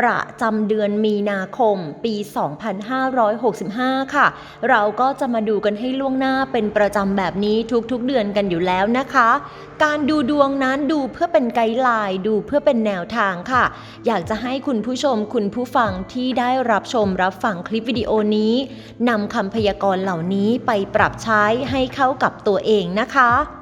ประจำเดือนมีนาคมปี 2565 ค่ะ เราก็จะมาดูกันให้ล่วงหน้าเป็นประจำแบบนี้ทุกๆเดือนกันอยู่แล้วนะคะ การดูดวงนั้นดูเพื่อเป็นไกด์ไลน์ดูเพื่อเป็นแนวทางค่ะ อยากจะให้คุณผู้ชมคุณผู้ฟังที่ได้รับชมรับฟังคลิปวิดีโอนี้นำคำพยากรณ์เหล่านี้ไปปรับใช้ให้เข้ากับตัวเองนะคะ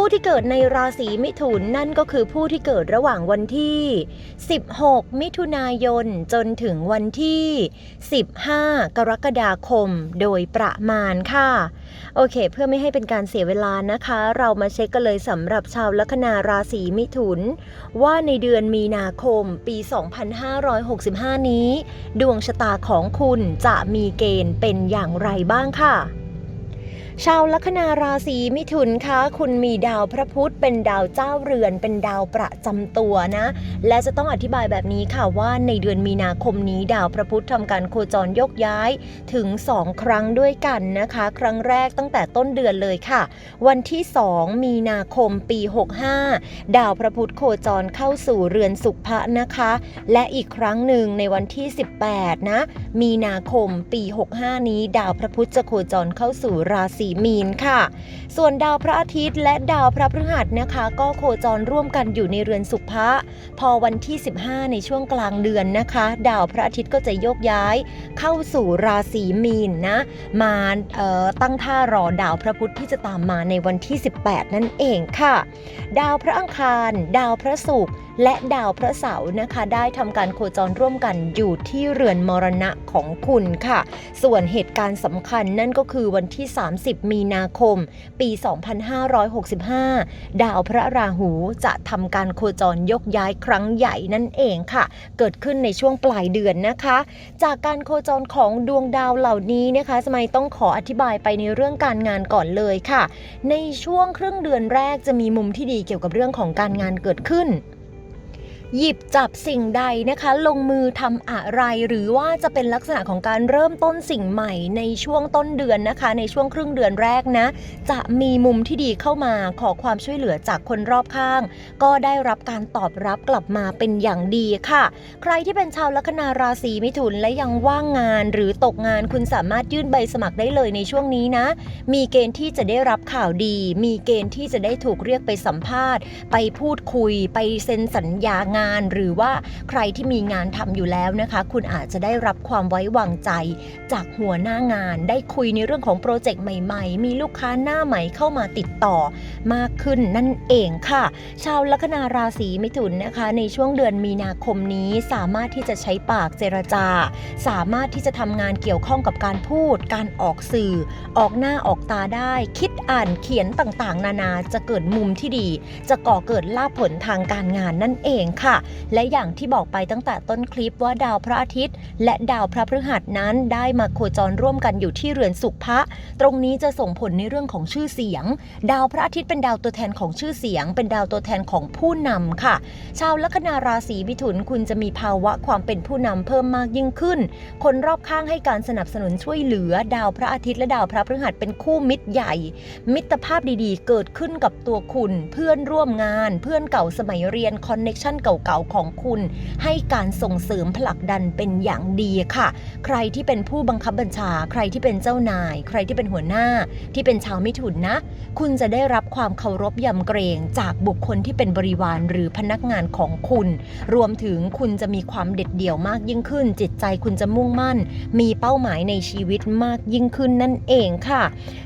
ผู้ที่เกิดในราศีมิถุนนั่นก็คือผู้ที่เกิดระหว่างวันที่ 16 มิถุนายนจนถึงวันที่ 15 กรกฎาคมโดยประมาณค่ะ โอเค เพื่อไม่ให้เป็นการเสียเวลานะคะ เรามาเช็คกันเลยสำหรับชาวลัคนาราศีมิถุน ว่าในเดือนมีนาคมปี 2565 นี้ ดวงชะตาของคุณจะมีเกณฑ์เป็นอย่างไรบ้างค่ะ ชาวลัคนาราศีมิถุนคะคุณมีดาวพระพุธเป็นดาวเจ้าเรือน เป็นดาวประจำตัวนะ และจะต้องอธิบายแบบนี้ค่ะว่าในเดือนมีนาคมนี้ดาวพระพุธทำการโคจรยกย้ายถึง 2 ครั้งด้วยกันนะคะ ครั้งแรกตั้งแต่ต้นเดือนเลยค่ะ วันที่ 2 มีนาคมปี 65 ดาวพระพุธโคจรเข้าสู่เรือนสุภะนะคะ และอีกครั้งหนึ่งในวันที่ 18 นะ มีนาคมปี 65 นี้ ดาวพระพุธจะโคจรเข้าสู่ราศีีมีนค่ะ ส่วนดาวพระอาทิตย์และดาวพระพฤหัสนะคะ ก็โคจรร่วมกันอยู่ในเรือนสุภะพอวันที่ 15 ในช่วงกลางเดือนนะคะ ดาวพระอาทิตย์ก็จะโยกย้าย เข้าสู่ราศีมีนนะ มาตั้งท่ารอดาวพระพุธที่จะตามมาในวันที่ 18 นั่นเองค่ะ ดาวพระอังคาร ดาวพระศุกร์ และดาวพระเสาร์นะคะ ได้ทำการโคจรร่วมกันอยู่ที่เรือนมรณะของคุณค่ะ ส่วนเหตุการณ์สำคัญนั่นก็คือวันที่ 30 มีนาคม ปี 2565 ดาวพระราหูจะทำการโคจรยกย้ายครั้งใหญ่นั่นเองค่ะ เกิดขึ้นในช่วงปลายเดือนนะคะ จากการโคจรของดวงดาวเหล่านี้นะคะสมัยต้องขออธิบายไปในเรื่องการงานก่อนเลยค่ะ ในช่วงครึ่งเดือนแรกจะมีมุมที่ดีเกี่ยวกับเรื่องของการงานเกิดขึ้น หยิบจับสิ่งใดนะคะ ลงมือทำอะไร หรือว่าจะเป็นลักษณะของการเริ่มต้นสิ่งใหม่ในช่วงต้นเดือนนะคะ ในช่วงครึ่งเดือนแรกนะ จะมีมุมที่ดีเข้ามาขอความช่วยเหลือจากคนรอบข้าง ก็ได้รับการตอบรับกลับมาเป็นอย่างดีค่ะ ใครที่เป็นชาวลัคนาราศีมิถุนและยังว่างงานหรือตกงานคุณสามารถยื่นใบสมัครได้เลยในช่วงนี้นะ มีเกณฑ์ที่จะได้รับข่าวดี มีเกณฑ์ที่จะได้ถูกเรียกไปสัมภาษณ์ ไปพูดคุย ไปเซ็นสัญญางานหรือว่าใครที่มีงานทำอยู่แล้วนะคะ คุณอาจจะได้รับความไว้วางใจ จากหัวหน้างาน ได้คุยในเรื่องของโปรเจกต์ใหม่ๆ มีลูกค้าหน้าใหม่เข้ามาติดต่อ มากขึ้นนั่นเองค่ะ ชาวลัคนาราศีมิถุนนะคะ ในช่วงเดือนมีนาคมนี้สามารถที่จะใช้ปากเจรจา สามารถที่จะทำงานเกี่ยวข้องกับการพูด การออกสื่อ ออกหน้าออกตาได้ คิดอ่านเขียนต่างๆ นานาจะเกิดมุมที่ดี จะก่อเกิดลาภผลทางการงานนั่นเองค่ะและอย่างที่บอกไปตั้งแต่ต้นคลิปว่าดาวพระอาทิตย์ และดาวพระพฤหัสนั้นได้มาโคจรร่วมกันอยู่ที่เรือนสุภะตรงนี้จะส่งผลในเรื่องของชื่อเสียง ดาวพระอาทิตย์เป็นดาวตัวแทนของชื่อเสียง เป็นดาวตัวแทนของผู้นำค่ะ ชาวลัคนาราศีมิถุนคุณจะมีภาวะความเป็นผู้นำเพิ่มมากยิ่งขึ้น คนรอบข้างให้การสนับสนุนช่วยเหลือ ดาวพระอาทิตย์และดาวพระพฤหัสเป็นคู่มิตรใหญ่ มิตรภาพดีๆ เกิดขึ้นกับตัวคุณ เพื่อนร่วมงาน เพื่อนเก่าสมัยเรียนคอนเน็ชันเก่าๆของคุณ ให้การส่งเสริมผลักดันเป็นอย่างดีค่ะ ใครที่เป็นผู้บังคับบัญชา ใครที่เป็นเจ้านาย ใครที่เป็นหัวหน้า ที่เป็นชาวมิถุนนะ คุณจะได้รับความเคารพยำเกรงจากบุคคลที่เป็นบริวารหรือพนักงานของคุณ รวมถึงคุณจะมีความเด็ดเดี่ยวมากยิ่งขึ้น จิตใจคุณจะมุ่งมั่น มีเป้าหมายในชีวิตมากยิ่งขึ้นนั่นเองค่ะ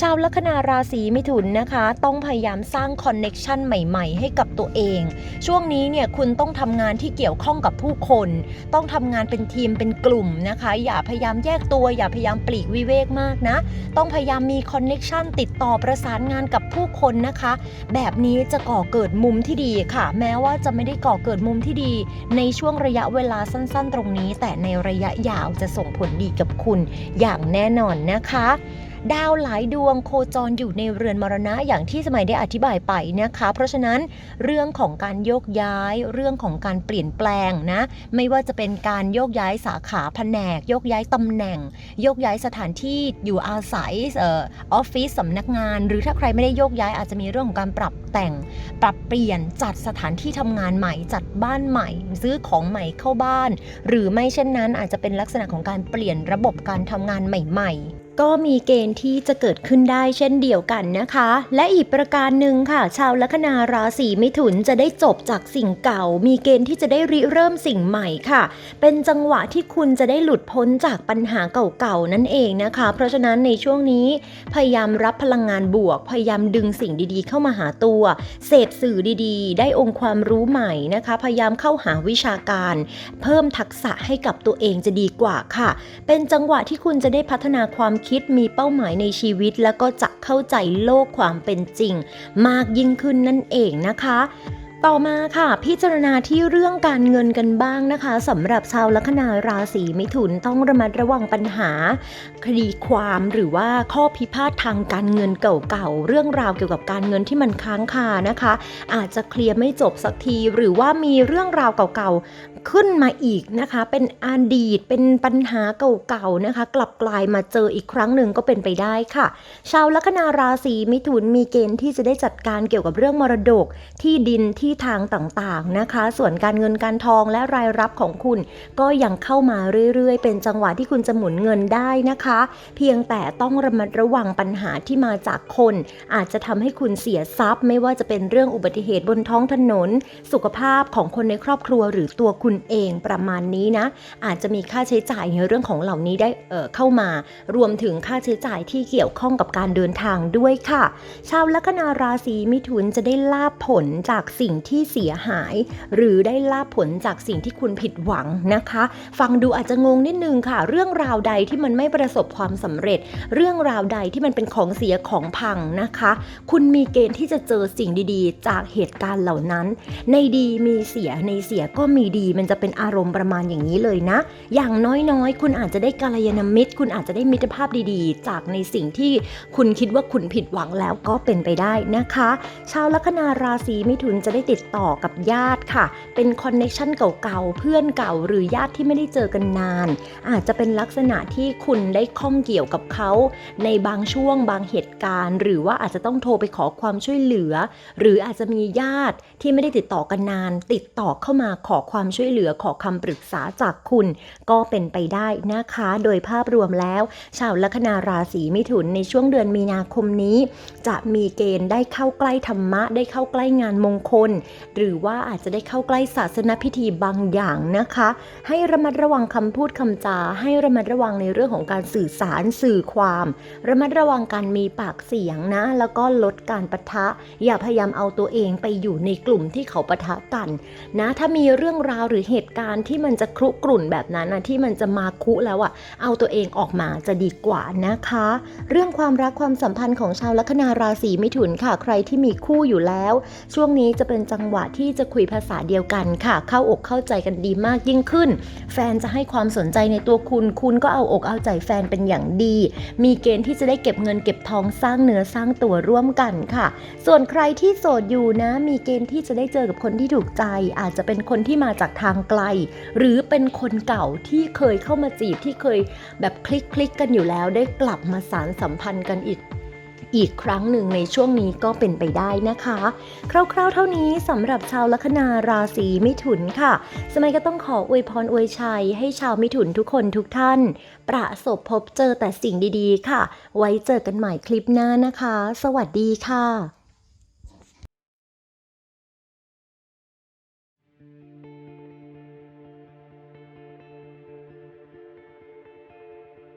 ชาวลัคนาราศีมิถุนนะคะ ต้องพยายามสร้างคอนเน็ชันใหม่ ๆ ให้กับตัวเอง ช่วงนี้เนี่ยคุณต้องทำงานที่เกี่ยวข้องกับผู้คน ต้องทำงานเป็นทีมเป็นกลุ่มนะคะ อย่าพยายามแยกตัว อย่าพยายามปลีกวิเวกมากนะ ต้องพยายามมีคอนเน็ชันติดต่อประสานงานกับผู้คนนะคะ แบบนี้จะก่อเกิดมุมที่ดีค่ะ แม้ว่าจะไม่ได้ก่อเกิดมุมที่ดี ในช่วงระยะเวลาสั้น ๆ ตรงนี้ แต่ในระยะยาวจะส่งผลดีกับคุณอย่างแน่นอนนะคะ ดาวหลายดวงโคจรอยู่ในเรือนมรณะอย่างที่สมัยได้อธิบายไปนะคะ เพราะฉะนั้นเรื่องของการโยกย้าย เรื่องของการเปลี่ยนแปลงนะ ไม่ว่าจะเป็นการโยกย้ายสาขาแผนก โยกย้ายตำแหน่ง โยกย้ายสถานที่อยู่อาศัยออฟฟิศสำนักงาน หรือถ้าใครไม่ได้โยกย้ายอาจจะมีเรื่องของการปรับแต่ง ปรับเปลี่ยนจัดสถานที่ทำงานใหม่ จัดบ้านใหม่ ซื้อของใหม่เข้าบ้าน หรือไม่เช่นนั้นอาจจะเป็นลักษณะของการเปลี่ยนระบบการทำงานใหม่ ๆ ก็มีเกณฑ์ที่จะเกิดขึ้นได้เช่นเดียวกันนะคะ และอีกประการหนึ่งค่ะ ชาวลัคนาราศีมิถุนจะได้จบจากสิ่งเก่า มีเกณฑ์ที่จะได้ริเริ่มสิ่งใหม่ค่ะ เป็นจังหวะที่คุณจะได้หลุดพ้นจากปัญหาเก่าๆนั่นเองนะคะ เพราะฉะนั้นในช่วงนี้ พยายามรับพลังงานบวก พยายามดึงสิ่งดีๆ เข้ามาหาตัว เสพสื่อดีๆ ได้องค์ความรู้ใหม่นะคะ พยายามเข้าหาวิชาการ เพิ่มทักษะให้กับตัวเองจะดีกว่าค่ะ เป็นจังหวะที่คุณจะได้พัฒนาความคิดมีเป้าหมายในชีวิต แล้วก็จะเข้าใจโลกความเป็นจริง มากยิ่งขึ้นนั่นเองนะคะ ต่อมาค่ะ พิจารณาที่เรื่องการเงินกันบ้างนะคะสำหรับชาวลัคนาราศีมิถุนต้องระมัดระวังปัญหา คดีความหรือว่าข้อพิพาททางการเงินเก่าๆเรื่องราวเกี่ยวกับการเงินที่มันค้างคานะคะ อาจจะเคลียร์ไม่จบสักที หรือว่ามีเรื่องราวเก่าๆขึ้นมาอีกนะคะ เป็นอดีตเป็นปัญหาเก่าๆนะคะ กลับกลายมาเจออีกครั้งหนึ่งก็เป็นไปได้ค่ะ ชาวลัคนาราศีมิถุนมีเกณฑ์ที่จะได้จัดการเกี่ยวกับเรื่องมรดกที่ดินที่ทางต่างๆนะคะ ส่วนการเงินการทองและรายรับของคุณ ก็ยังเข้ามาเรื่อยๆ เป็นจังหวะที่คุณจะหมุนเงินได้นะคะ เพียงแต่ต้องระมัดระวังปัญหาที่มาจากคน อาจจะทำให้คุณเสียทรัพย์ ไม่ว่าจะเป็นเรื่องอุบัติเหตุบนท้องถนน สุขภาพของคนในครอบครัวหรือตัวคุณเองประมาณนี้นะ อาจจะมีค่าใช้จ่ายในเรื่องของเหล่านี้ได้เเข้ามา รวมถึงค่าใช้จ่ายที่เกี่ยวข้องกับการเดินทางด้วยค่ะ ชาวลัคนาราศีมิถุนจะได้ลาบผลจากสิ่งที่เสียหาย หรือได้ลาบผลจากสิ่งที่คุณผิดหวังนะคะ ฟังดูอาจจะงงนิดนึงค่ะ เรื่องราวใดที่มันไม่ประสบความสำเร็จ เรื่องราวใดที่มันเป็นของเสียของพังนะคะ คุณมีเกณฑ์ที่จะเจอสิ่งดีๆ จากเหตุการณ์เหล่านั้น ในดีมีเสียในเสียก็มีดีมันจะเป็นอารมณ์ประมาณอย่างนี้เลยนะ อย่างน้อยๆ คุณอาจจะได้กาลยานมิตร คุณอาจจะได้มิตรภาพดีๆ จากในสิ่งที่คุณคิดว่าคุณผิดหวังแล้วก็เป็นไปได้นะคะ ชาวลัคนาราศีมิถุนจะได้ติดติดต่อกับญาติค่ะ เป็นคอนเน็ชันเก่าๆ เพื่อนเก่าหรือญาติที่ไม่ได้เจอกันนาน อาจจะเป็นลักษณะที่คุณได้ข้องเกี่ยวกับเขา ในบางช่วงบางเหตุการณ์ หรือว่าอาจจะต้องโทรไปขอความช่วยเหลือ หรืออาจจะมีญาติที่ไม่ได้ติดต่อกันนาน ติดต่อเข้ามาขอความช่วยเหลือขอคำปรึกษาจากคุณ ก็เป็นไปได้นะคะ โดยภาพรวมแล้ว ชาวลัคนาราศีมิถุนในช่วงเดือนมีนาคมนี้ จะมีเกณฑ์ได้เข้าใกล้ธรรมะได้เข้าใกล้งานมงคลหรือว่าอาจจะได้เข้าใกล้ศาสนพิธีบางอย่างนะคะ ให้ระมัดระวังคำพูดคำจา ให้ระมัดระวังในเรื่องของการสื่อสารสื่อความ ระมัดระวังการมีปากเสียงนะ แล้วก็ลดการปะทะ อย่าพยายามเอาตัวเองไปอยู่ในกลุ่มที่เขาปะทะกันนะ ถ้ามีเรื่องราวหรือเหตุการณ์ที่มันจะครุกรุ่นแบบนั้นนะที่มันจะมาคุแล้วอะ่ะเอาตัวเองออกมาจะดีกว่านะคะ เรื่องความรักความสัมพันธ์ของชาวลัคนาราศีมิถุนค่ะ ใครที่มีคู่อยู่แล้ว ช่วงนี้จะเป็นจังหวะที่จะคุยภาษาเดียวกันค่ะ เข้าอกเข้าใจกันดีมากยิ่งขึ้น แฟนจะให้ความสนใจในตัวคุณ คุณก็เอาอกเอาใจแฟนเป็นอย่างดี มีเกณฑ์ที่จะได้เก็บเงินเก็บทองสร้างเนื้อสร้างตัวร่วมกันค่ะ ส่วนใครที่โสดอยู่นะ มีเกณฑ์ที่จะได้เจอกับคนที่ถูกใจ อาจจะเป็นคนที่มาจากทางไกล หรือเป็นคนเก่าที่เคยเข้ามาจีบที่เคยแบบคลิกคลิกกันอยู่แล้วได้กลับมาสารสัมพันธ์กันอีก อีกครั้งหนึ่งในช่วงนี้ก็เป็นไปได้นะคะ คร่าวๆ เท่านี้สำหรับชาวลัคนาราศีมิถุนค่ะ สมัยก็ต้องขออวยพรอวยชัยให้ชาวมิถุนทุกคนทุกท่าน ประสบพบเจอแต่สิ่งดีๆ ค่ะ ไว้เจอกันใหม่คลิปหน้านะคะ สวัสดีค่ะ